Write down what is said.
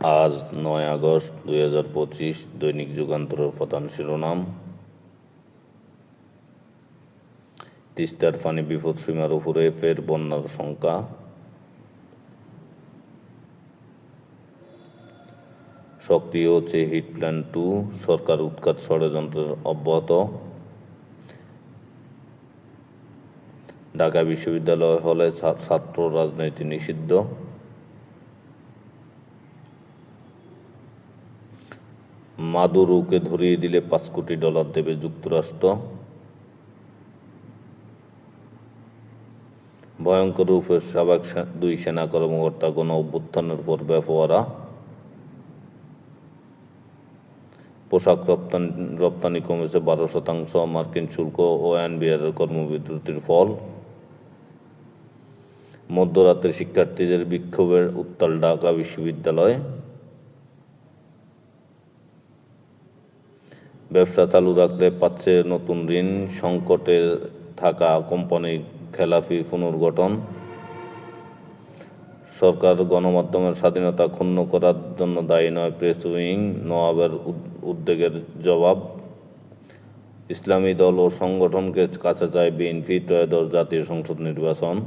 আজ নয় আগস্ট দুই হাজার পঁচিশ দৈনিক যুগান্তরের প্রধান শিরোনাম। তিস্তার ফানি বিপদসীমার উপরে ফের বন্যার শঙ্কা। সক্রিয় হচ্ছে হিট প্ল্যান টু, সরকার উৎখাত ষড়যন্ত্রের অব্যাহত। ঢাকা বিশ্ববিদ্যালয় হলে ছাত্র রাজনীতি নিষিদ্ধ। মাদুরুকে ধরিয়ে দিলে পাঁচ কোটি ডলার দেবে যুক্তরাষ্ট্র। ভয়ঙ্কর রূপে সাবেক দুই সেনা কর্মকর্তা গণ অভ্যুত্থানের পর ব্যবহারা পোশাক রপ্তানি রপ্তানি কমেছে বারো শতাংশ, মার্কিন শুল্ক ও এনবিআর কর্মবিরতির ফল। মধ্যরাতে শিক্ষার্থীদের বিক্ষোভের উত্তাল ঢাকা বিশ্ববিদ্যালয়। ব্যবসা চালু রাখলে পাচ্ছে নতুন ঋণ, সংকটে থাকা কোম্পানি খেলাফি পুনর্গঠন। সরকার গণমাধ্যমের স্বাধীনতা ক্ষুণ্ণ করার জন্য দায়ী নয় প্রেস উইং, নওয়াবের উদ- উদ্বেগের জবাব। ইসলামী দল ও সংগঠনকে কাছে চায় বিএনপি ত্রয়োদশ জাতীয় সংসদ নির্বাচন।